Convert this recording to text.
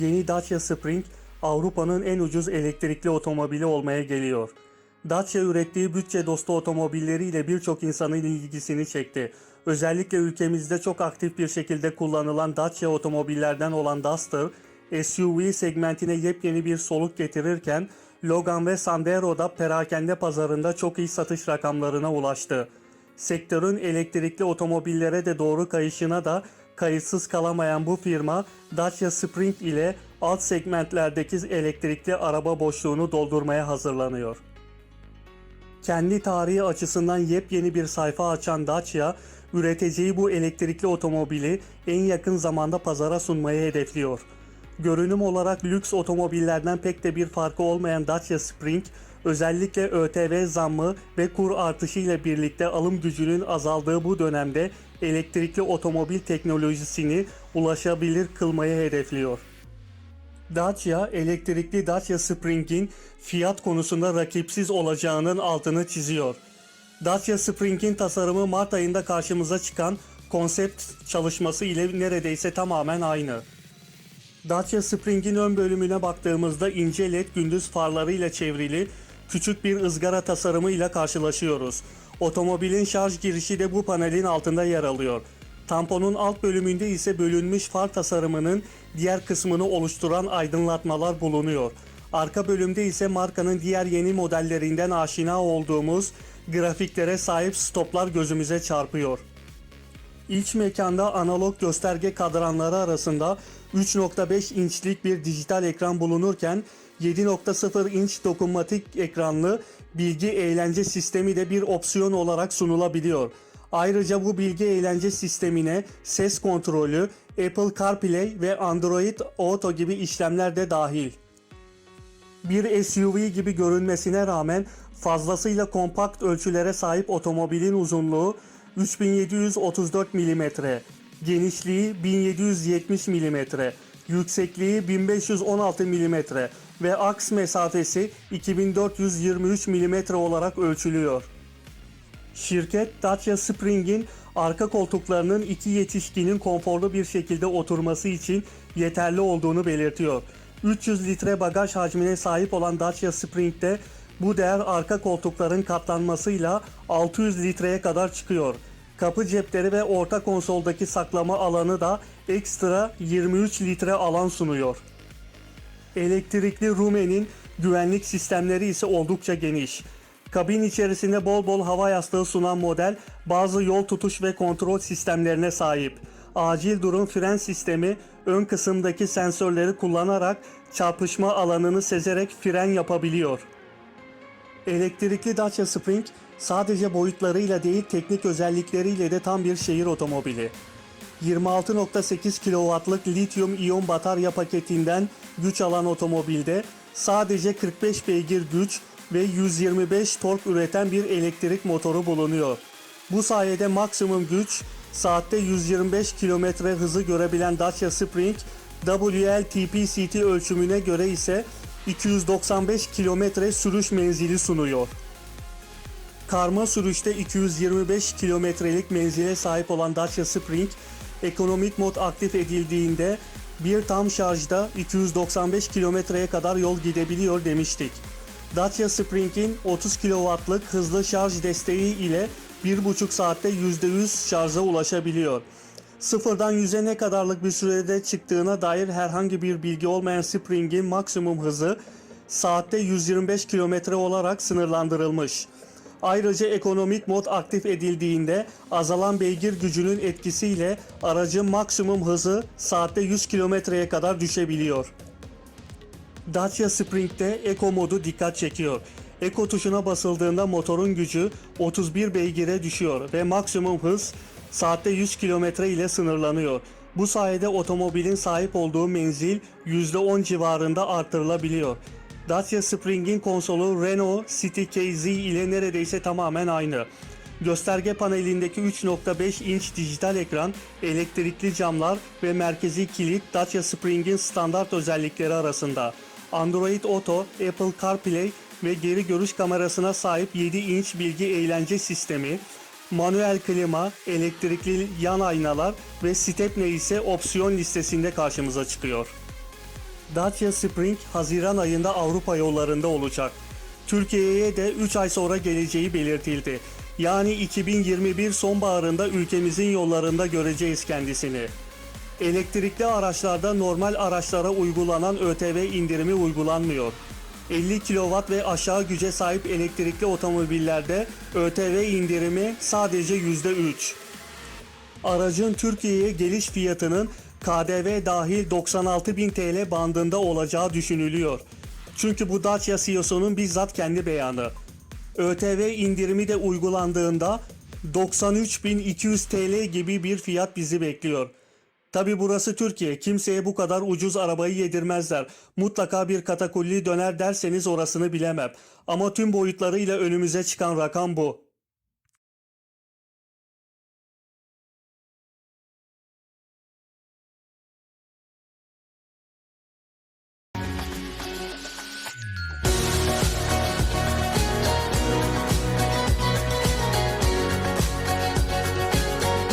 Yeni Dacia Spring Avrupa'nın en ucuz elektrikli otomobili olmaya geliyor. Dacia ürettiği bütçe dostu otomobilleriyle birçok insanın ilgisini çekti. Özellikle ülkemizde çok aktif bir şekilde kullanılan Dacia otomobillerden olan Duster, SUV segmentine yepyeni bir soluk getirirken Logan ve Sandero da perakende pazarında çok iyi satış rakamlarına ulaştı. Sektörün elektrikli otomobillere de doğru kayışına da kayıtsız kalamayan bu firma Dacia Spring ile alt segmentlerdeki elektrikli araba boşluğunu doldurmaya hazırlanıyor. Kendi tarihi açısından yepyeni bir sayfa açan Dacia, üreteceği bu elektrikli otomobili en yakın zamanda pazara sunmayı hedefliyor. Görünüm olarak lüks otomobillerden pek de bir farkı olmayan Dacia Spring, özellikle ÖTV zammı ve kur artışı ile birlikte alım gücünün azaldığı bu dönemde elektrikli otomobil teknolojisini ulaşabilir kılmayı hedefliyor. Dacia, elektrikli Dacia Spring'in fiyat konusunda rakipsiz olacağının altını çiziyor. Dacia Spring'in tasarımı Mart ayında karşımıza çıkan konsept çalışması ile neredeyse tamamen aynı. Dacia Spring'in ön bölümüne baktığımızda ince led gündüz farlarıyla çevrili küçük bir ızgara tasarımıyla karşılaşıyoruz. Otomobilin şarj girişi de bu panelin altında yer alıyor. Tamponun alt bölümünde ise bölünmüş far tasarımının diğer kısmını oluşturan aydınlatmalar bulunuyor. Arka bölümde ise markanın diğer yeni modellerinden aşina olduğumuz grafiklere sahip stoplar gözümüze çarpıyor. İç mekanda analog gösterge kadranları arasında 3.5 inçlik bir dijital ekran bulunurken 7.0 inç dokunmatik ekranlı bilgi eğlence sistemi de bir opsiyon olarak sunulabiliyor. Ayrıca bu bilgi eğlence sistemine ses kontrolü, Apple CarPlay ve Android Auto gibi işlemler de dahil. Bir SUV gibi görünmesine rağmen fazlasıyla kompakt ölçülere sahip otomobilin uzunluğu 3734 mm, genişliği 1770 mm, yüksekliği 1516 mm ve aks mesafesi 2423 mm olarak ölçülüyor. Şirket Dacia Spring'in arka koltuklarının iki yetişkinin konforlu bir şekilde oturması için yeterli olduğunu belirtiyor. 300 litre bagaj hacmine sahip olan Dacia Spring'de bu değer arka koltukların katlanmasıyla 600 litreye kadar çıkıyor. Kapı cepleri ve orta konsoldaki saklama alanı da ekstra 23 litre alan sunuyor. Elektrikli Rume'nin güvenlik sistemleri ise oldukça geniş. Kabin içerisinde bol bol hava yastığı sunan model bazı yol tutuş ve kontrol sistemlerine sahip. Acil durum fren sistemi ön kısımdaki sensörleri kullanarak çarpışma alanını sezerek fren yapabiliyor. Elektrikli Dacia Spring sadece boyutlarıyla değil teknik özellikleriyle de tam bir şehir otomobili. 26.8 kW'lık lityum iyon batarya paketinden güç alan otomobilde sadece 45 beygir güç ve 125 tork üreten bir elektrik motoru bulunuyor. Bu sayede maksimum güç saatte 125 km hızı görebilen Dacia Spring WLTP-CT ölçümüne göre ise 295 km sürüş menzili sunuyor. Karma sürüşte 225 kilometrelik menzile sahip olan Dacia Spring, ekonomik mod aktif edildiğinde bir tam şarjda 295 kilometreye kadar yol gidebiliyor demiştik. Dacia Spring'in 30 kW'lık hızlı şarj desteği ile 1,5 saatte %100 şarja ulaşabiliyor. Sıfırdan 100'e ne kadarlık bir sürede çıktığına dair herhangi bir bilgi olmayan Spring'in maksimum hızı saatte 125 km olarak sınırlandırılmış. Ayrıca ekonomik mod aktif edildiğinde azalan beygir gücünün etkisiyle aracın maksimum hızı saatte 100 kilometreye kadar düşebiliyor. Dacia Spring'de Eco modu dikkat çekiyor. Eco tuşuna basıldığında motorun gücü 31 beygire düşüyor ve maksimum hız saatte 100 km ile sınırlanıyor. Bu sayede otomobilin sahip olduğu menzil %10 civarında artırılabiliyor. Dacia Spring'in konsolu Renault City KZ ile neredeyse tamamen aynı. Gösterge panelindeki 3.5 inç dijital ekran, elektrikli camlar ve merkezi kilit Dacia Spring'in standart özellikleri arasında. Android Auto, Apple CarPlay ve geri görüş kamerasına sahip 7 inç bilgi eğlence sistemi, manuel klima, elektrikli yan aynalar ve stepne ise opsiyon listesinde karşımıza çıkıyor. Dacia Spring Haziran ayında Avrupa yollarında olacak. Türkiye'ye de 3 ay sonra geleceği belirtildi. Yani 2021 sonbaharında ülkemizin yollarında göreceğiz kendisini. Elektrikli araçlarda normal araçlara uygulanan ÖTV indirimi uygulanmıyor. 50 kW ve aşağı güce sahip elektrikli otomobillerde ÖTV indirimi sadece %3. Aracın Türkiye'ye geliş fiyatının KDV dahil 96.000 TL bandında olacağı düşünülüyor. Çünkü bu Dacia CEO'sunun bizzat kendi beyanı. ÖTV indirimi de uygulandığında 93.200 TL gibi bir fiyat bizi bekliyor. Tabi burası Türkiye. Kimseye bu kadar ucuz arabayı yedirmezler. Mutlaka bir katakulli döner derseniz orasını bilemem. Ama tüm boyutlarıyla önümüze çıkan rakam bu.